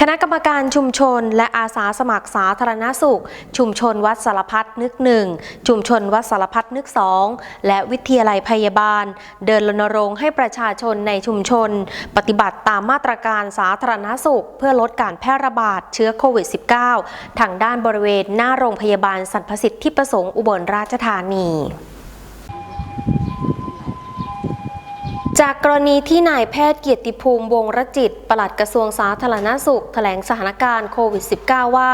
คณะกรรมการชุมชนและอาสาสมัครสาธารณสุข ชุมชนวัดสารพัดนึกหนึ่งชุมชนวัดสารพัดนึกสองและวิทยาลัยพยาบาล เดินรณรงค์ให้ประชาชนในชุมชน ปฏิบัติตามมาตรการสาธารณสุข เพื่อลดการแพร่ระบาดเชื้อโควิด -19 ทางด้านบริเวณหน้าโรงพยาบาลสรรพสิทธิประสงค์อุบลราชธานี จากกรณีที่นายแพทย์เกียรติภูมิวงรจิต ปลัดกระทรวงสาธารณสุข แถลงสถานการณ์โควิด -19 ว่า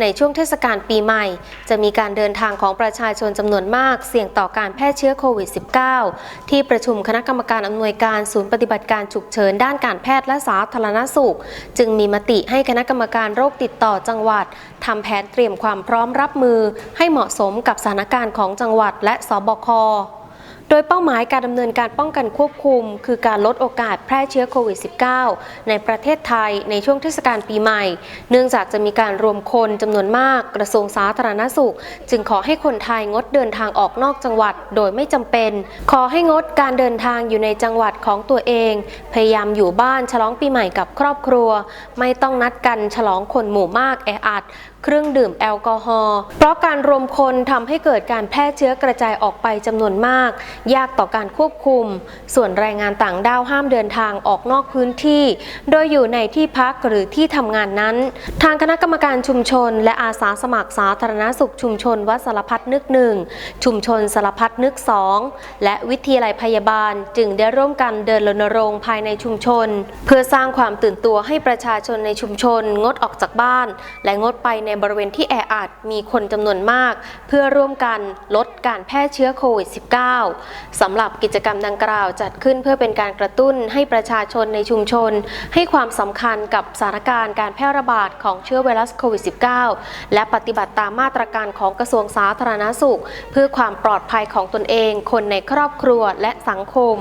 ในช่วงเทศกาลปีใหม่ จะมีการเดินทางของประชาชนจำนวนมาก เสี่ยงต่อการแพร่เชื้อโควิด -19 ที่ประชุมคณะกรรมการอำนวยการศูนย์ปฏิบัติการฉุกเฉินด้านการแพทย์และสาธารณสุข จึงมีมติให้คณะกรรมการโรคติดต่อจังหวัดทำแผนเตรียมความพร้อมรับมือ ให้เหมาะสมกับสถานการณ์ของจังหวัดและสบค โดยเป้าหมายการดำเนินการป้องกันควบคุม คือการลดโอกาสแพร่เชื้อโควิด -19 ในประเทศไทยในช่วงเทศกาลปีใหม่ เนื่องจากจะมีการรวมคนจำนวนมากกระทรวงสาธารณสุข จึงขอให้คนไทยงดเดินทางออกนอกจังหวัดโดยไม่จำเป็น ขอให้งดการเดินทางอยู่ในจังหวัดของตัวเอง พยายามอยู่บ้านฉลองปีใหม่กับครอบครัว ไม่ต้องนัดกันฉลองคนหมู่มากแออัดเครื่องดื่มแอลกอฮอล์เพราะการรวมคนทำให้เกิดการแพร่เชื้อกระจายออกไปจำนวนมากยากต่อการควบคุม ส่วนแรงงานต่างด้าวห้ามเดินทางออกนอกพื้นที่ โดยอยู่ในที่พักหรือที่ทำงานนั้น ทางคณะกรรมการชุมชน และอาสาสมัครสาธารณสุขชุมชนวัดสารพัดนึกหนึ่งชุมชนสารพัดนึกสองและวิทยาลัยพยาบาลจึงได้ร่วมกันเดินรณรงค์ภายในชุมชน เพื่อสร้างความตื่นตัวให้ประชาชนในชุมชน งดออกจากบ้าน และงดไปในบริเวณที่แออัดมีคนจำนวนมาก เพื่อร่วมกันลดการแพร่เชื้อโควิด -19 สำหรับกิจกรรมดังกล่าวจัดขึ้นเพื่อเป็นการกระตุ้นให้ประชาชนในชุมชน ให้ความสำคัญกับสถานการณ์การแพร่ระบาดของเชื้อไวรัสโควิด -19 และปฏิบัติตามมาตรการของกระทรวงสาธารณสุข เพื่อความปลอดภัยของตนเอง คนในครอบครัวและสังคม